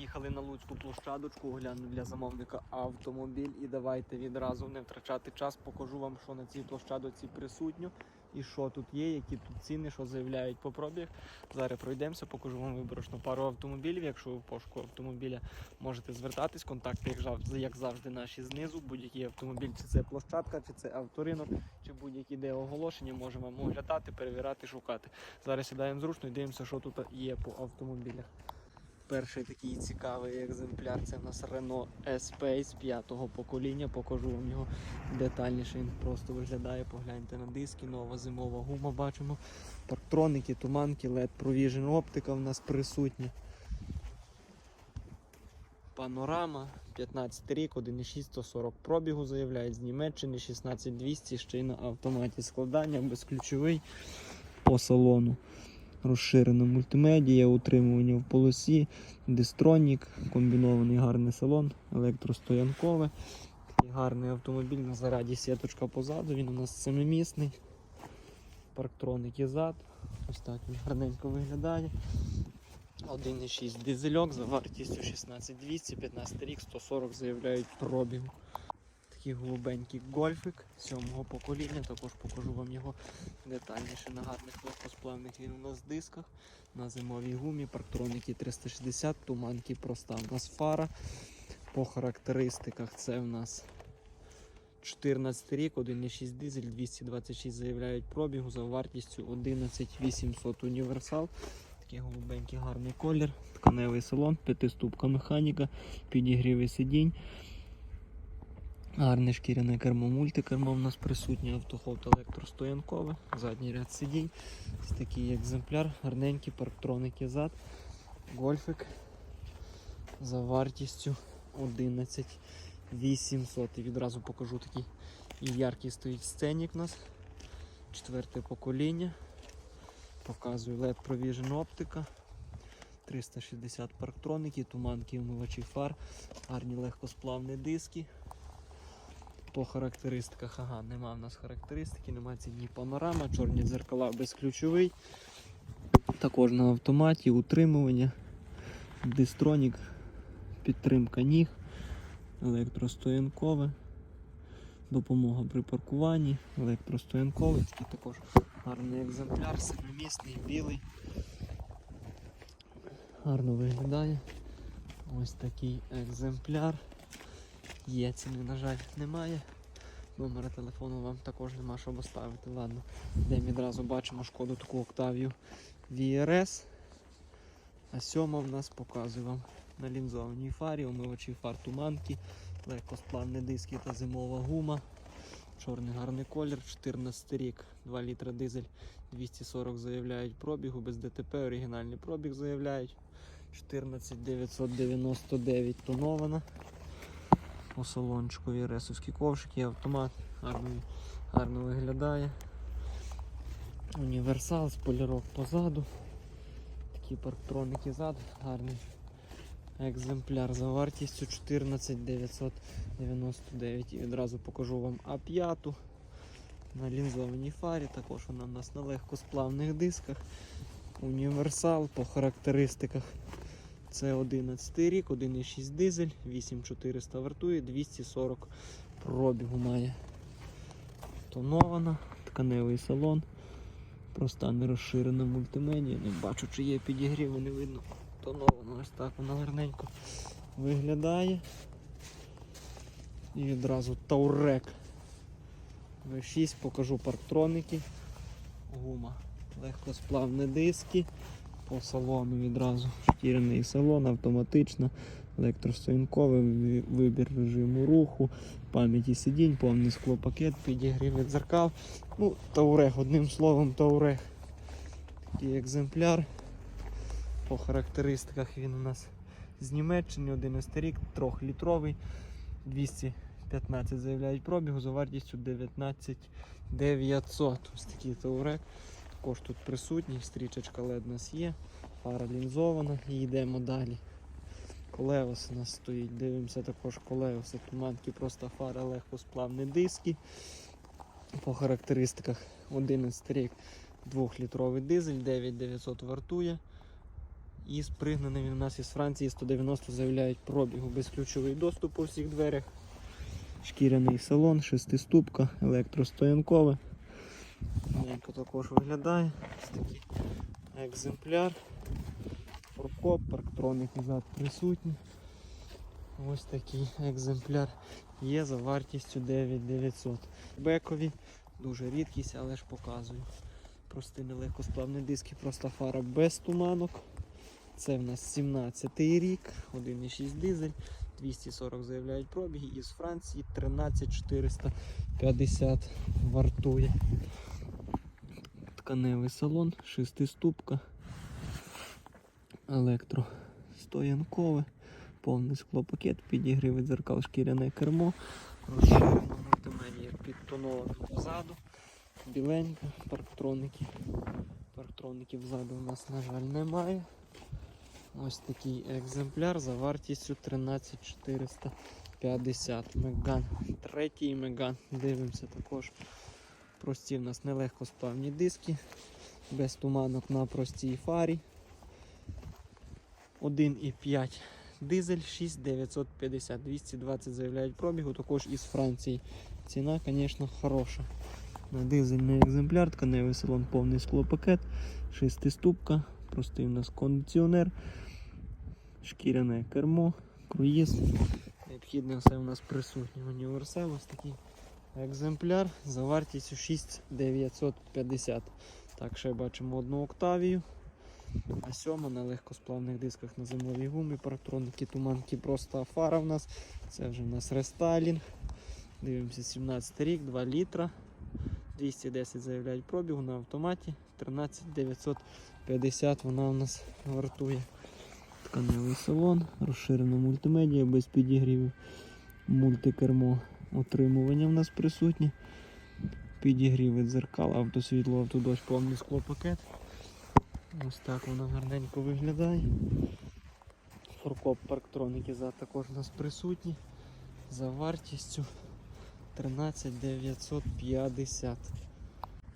Приїхали на Луцьку площадочку, огляну для замовника автомобіль. І давайте відразу не втрачати час. Покажу вам, що на цій площадочці присутньо і що тут є, які тут ціни, що заявляють по пробіг. Зараз пройдемося, покажу вам виборочну пару автомобілів. Якщо ви в пошуку автомобіля можете звертатись, контакти, як завжди, наші знизу. Будь-який автомобіль, чи це площадка, чи це авторинок, чи будь-які де оголошення, можемо оглядати, перевіряти, шукати. Зараз сідаємо зручно і дивимося, що тут є по автомобілях. Перший такий цікавий екземпляр це в нас Renault E-Space п'ятого покоління. Покажу вам його детальніше. Він просто виглядає. Погляньте на диски, нова зимова гума бачимо. Парктроники, туманки, LED Provision оптика в нас присутня. Панорама, 15 рік, 1,6 140 пробігу заявляють з Німеччини, 16200, ще й на автоматі складання, безключовий по салону. Розширена мультимедія, утримування в полосі, дистронік, комбінований гарний салон, електростоянкове. Такий гарний автомобіль на зараді сіточка позаду, він у нас семимісний. Парктроники зад. Ось так він гарненько виглядає. 1,6 дизельок за вартістю 16200, 15 рік, 140 заявляють пробігу. Такий голубенький гольфик сьомого покоління. Також покажу вам його детальніше на гарних легкосплавних він у нас дисках. На зимовій гумі, парктроники 360, туманки проста. У нас фара. По характеристиках це в нас 14 рік, 1,6 дизель, 226 заявляють пробігу за вартістю 11800 універсал. Такий голубенький гарний колір, тканевий салон, п'ятиступка механіка, підігрівий сидінь. Гарне шкіряне кермо, мультикермо у нас присутнє, автохолд електростоянкове, задній ряд сидінь. Ось такий екземпляр, гарненький, парктроники зад, гольфик за вартістю 11 800. І відразу покажу такий яркий стоїть сценік у нас. Четверте покоління. Показую LED Provision оптика. 360 парктроники, туманки, умивачі фар, гарні легкосплавні диски. По характеристиках, ага, нема в нас характеристики, нема ціні панорама, чорні дзеркала безключовий. Також на автоматі, утримування, дистронік, підтримка ніг, електростоянкове, допомога при паркуванні, електростоянковий, такий також гарний екземпляр, семимісний, білий. Гарно виглядає. Ось такий екземпляр. Є ціни, на жаль, немає. Номера телефону вам також нема щоб оставити. Ладно, йдемо відразу бачимо шкоду таку Octavia VRS. А сьома в нас показує вам на лінзованій фарі, омивачі фар туманки, легкосплавні диски та зимова гума. Чорний гарний колір, 14 рік, 2 літра дизель, 240 заявляють пробігу, без ДТП, оригінальний пробіг заявляють. 14999 тонована. По салончику ресовські ковшики, автомат гарно, гарно виглядає. Універсал, спойлерок позаду. Такі парктроники ззаду, гарний екземпляр за вартістю 14999. І відразу покажу вам А5 на лінзованій фарі. Також вона у нас на легкосплавних дисках. Універсал по характеристиках. Це 11 рік, 1,6 дизель, 8400 вартує, 240 пробігу має. Тонована, тканевий салон. Проста не розширена мультимедія. Не бачу, чи є підігрів, не видно. Тонована, ось так вона гарненько виглядає. І відразу Таурек. V6, покажу парктроники. Гума. Легкосплавні диски. По салону відразу шкіряний салон, автоматично, електростоянковий вибір режиму руху, пам'яті сидінь, повний склопакет, підігрів від дзеркал. Ну, Таурег, одним словом, Таурег. Такий екземпляр. По характеристиках він у нас з Німеччини, 11 рік, 3-літровий, 215 заявляють пробігу за вартістю 19 900. Ось такий Таурег. Також тут присутній, стрічечка LED у нас є, фара лінзована і йдемо далі. Колеос у нас стоїть, дивимося також колеоси, туманки, просто фара, легкосплавні диски. По характеристиках 11 рік 2-літровий дизель, 9900 вартує. І спригнаний він у нас із Франції 190 заявляють пробігу. Безключовий доступ у всіх дверях. Шкіряний салон, шестиступка, електростоянкове. Маленько також виглядає. Ось такий екземпляр. Форкоп, парктроник назад присутній. Ось такий екземпляр є за вартістю 9900. Бекові, дуже рідкість, але ж показую. Простий нелегкосплавний диски, проста фара без туманок. Це в нас 17 рік, 1,6 дизель, 240 заявляють пробіги, із Франції 13450 вартує. Тканевий салон, шестиступка, електростоянкове, повний склопакет, підігріве дзеркал, шкіряне кермо, розширено мультимедія підтоновано позаду, біленька, парктроники. Парктроників ззаду у нас, на жаль, немає. Ось такий екземпляр за вартістю 13450 Меган. Третій Меган. Дивимося також. Прості в нас нелегко сплавні диски, без туманок на простій фарі. 1,5 дизель 6950, 220 заявляють пробігу, також із Франції. Ціна, звісно, хороша. На дизельний екземпляр, тканевий салон, повний склопакет, шестиступка, простий у нас кондиціонер, шкіряне кермо, круїз. Необхідне все у нас присутнє. Універсал, ось такий екземпляр за вартістю 6950. Так, ще бачимо одну Октавію. А сьома на легкосплавних дисках на зимовій гумі, парктроники, туманки, просто фара в нас. Це вже в нас рестайлінг. Дивимося 17 рік, 2 літра. 210 заявляють пробігу на автоматі. 13950 вона у нас вартує. Тканевий салон, розширена мультимедіа без підігрівів, мультикермо отримування в нас присутні. Підігріви дзеркал, автосвітло, автодощ, повний склопакет. Ось так воно гарненько виглядає. Форкоп парктроники за також у нас присутні. За вартістю 13950.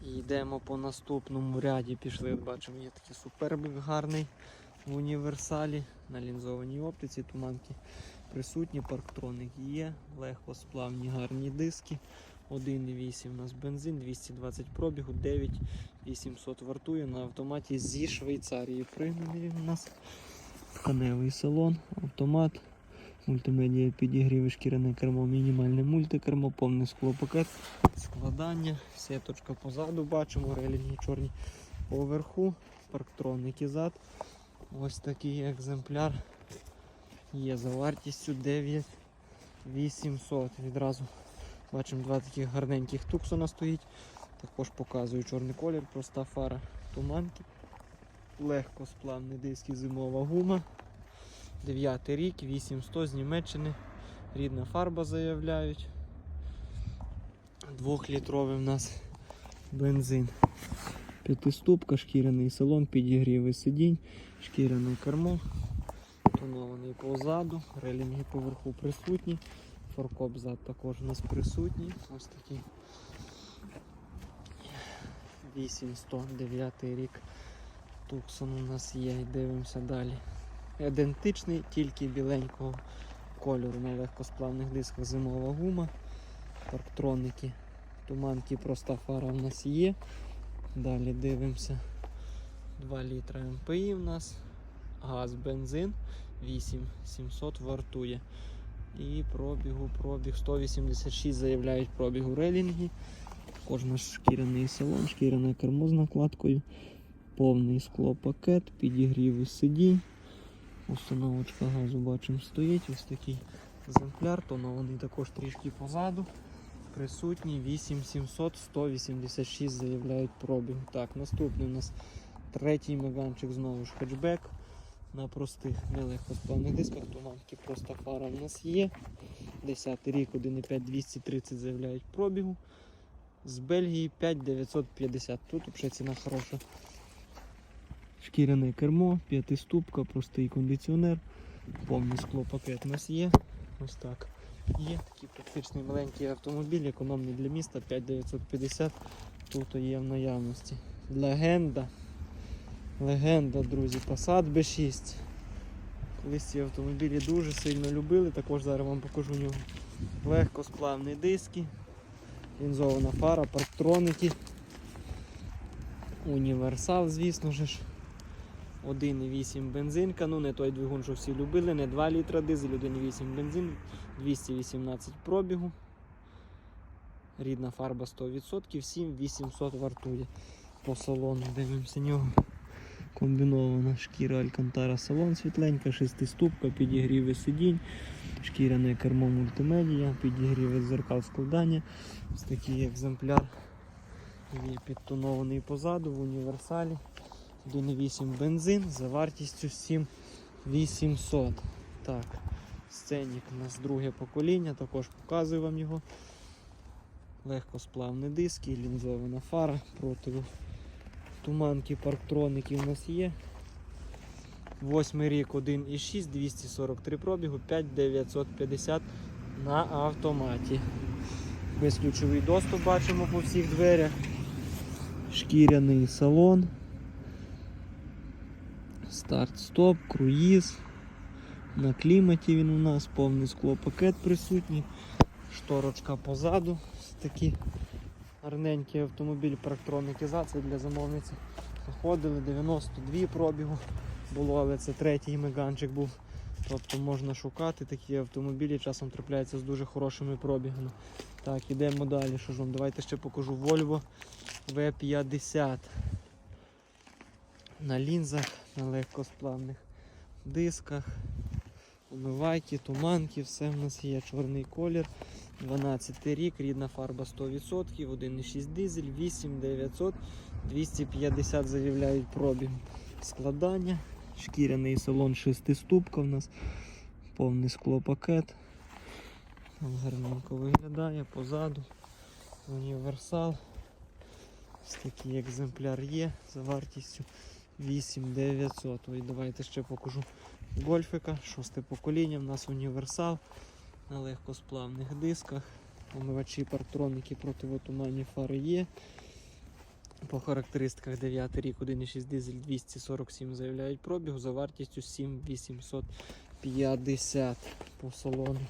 І йдемо по наступному ряді. Пішли, бачимо, є такий супербик гарний в універсалі. На лінзованій оптиці туманки присутні, парктроник є, легкосплавні гарні диски. 1,8 у нас бензин, 220 пробігу, 9800 вартує на автоматі зі Швейцарії. Пригнаний у нас тканевий салон, автомат, мультимедіа підігріви, шкіряне кермо, мінімальне мультикермо, повний склопакет, складання, сеточка позаду бачимо, релінги чорні поверху, парктроники зад. Ось такий екземпляр є за вартістю 9800. Відразу бачимо два таких гарненьких туксона стоїть. Також показую чорний колір, проста фара туманки. Легко сплавний диск і зимова гума. 9 рік, 8100 з Німеччини. Рідна фарба заявляють. Двохлітровий в нас бензин. П'ятиступка, шкіряний салон, підігріви сидінь, шкіряне кермо, тонований позаду, релінги поверху присутні, форкоп зад також у нас присутній. Ось такий 8109 рік. Туксон у нас є і дивимося далі. Ідентичний, тільки біленького кольору на легкосплавних дисках зимова гума, парктроники, туманки, проста фара у нас є. Далі дивимося 2 літра МПІ в нас, газ, бензин 8700 вартує. І пробігу, пробіг 186 заявляють пробігу релінги. Також наш шкіряний салон, шкіряне кермо з накладкою, повний склопакет, підігрів сидінь. Установочка газу бачимо стоїть. Ось такий екземпляр, тонований також трішки позаду. Присутній 8700 186 заявляють пробіг. Так, наступний у нас третій меганчик, знову ж хетчбек. На простих нелегкосплавних дисках, туманки просто фара в нас є. 10 рік, 1,5 230 заявляють пробігу. З Бельгії 5950. Тут взагалі ціна хороша. Шкіряне кермо, п'ятиступка, простий кондиціонер, повний склопакет у нас є. Ось так. Є такий практичний маленький автомобіль, економний для міста 5950. Тут є в наявності. Легенда. Легенда, друзі, Passat B6. Колись ці автомобілі дуже сильно любили, також зараз вам покажу нього. Легкосплавні диски, лінзована фара, парктроники. Універсал, звісно ж. 1,8 бензинка, ну не той двигун, що всі любили, не 2 літра дизель, 1,8 бензин, 218 пробігу. Рідна фарба 100%, 7800 вартує по салону. Дивимося нього. Комбінована шкіра Алькантара салон світленька, шестиступка, підігріви сидінь, шкіряне кермо мультимедія, підігріви дзеркал складання. Ось такий екземпляр. Є підтонований позаду в універсалі. 1,8 бензин за вартістю 7800. Так, сценік у нас друге покоління, також показую вам його. Легкосплавні диски, лінзована фара проти туманки, парктроники у нас є. Восьмий рік 1,6, 243 пробігу, 5950 на автоматі. Безключовий доступ бачимо по всіх дверях. Шкіряний салон. Старт-стоп, круїз. На кліматі він у нас, повний склопакет присутній. Шторочка позаду. Такі гарненькі автомобіль парктроники для замовниці. Заходили 92 пробігу було, але це третій меганчик був. Тобто можна шукати такі автомобілі, часом трапляються з дуже хорошими пробігами. Так, ідемо далі. Що ж вам? Давайте ще покажу Volvo V50 на лінзах, на легкосплавних дисках, умивайки, туманки, все в нас є. Чорний колір. 12 рік, рідна фарба 100%, 1,6 дизель, 8900, 250 заявляють пробіг складання. Шкіряний салон шестиступка в нас, повний склопакет. Гарненько виглядає позаду. Універсал. Ось такий екземпляр є за вартістю 8900. Ой, давайте ще покажу гольфика. Шосте покоління. У нас універсал на легкосплавних дисках. Омивачі парктроники противотуманні фари є. По характеристиках 9 рік 1,6 дизель 247 заявляють пробіг за вартістю 7850 по салону.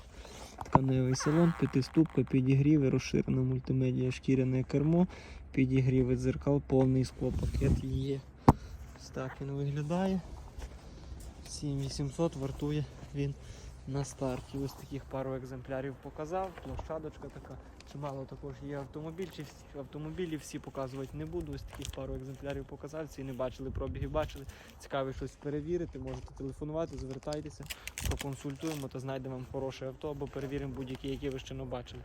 Тканевий салон, п'ятиступка, підігріви, розширена мультимедія, шкіряне кермо, підігріви дзеркал, повний склопакет є. Ось так він виглядає. 7800 вартує він на старті. Ось таких пару екземплярів показав. Площадочка така. Чимало також є автомобіль, всі автомобілі всі показувати не буду. Ось таких пару екземплярів показав. Всі не бачили, пробіги бачили. Цікаві щось перевірити, можете телефонувати, звертайтеся, проконсультуємо та знайдемо вам хороше авто або перевіримо будь-які, які ви ще не бачили.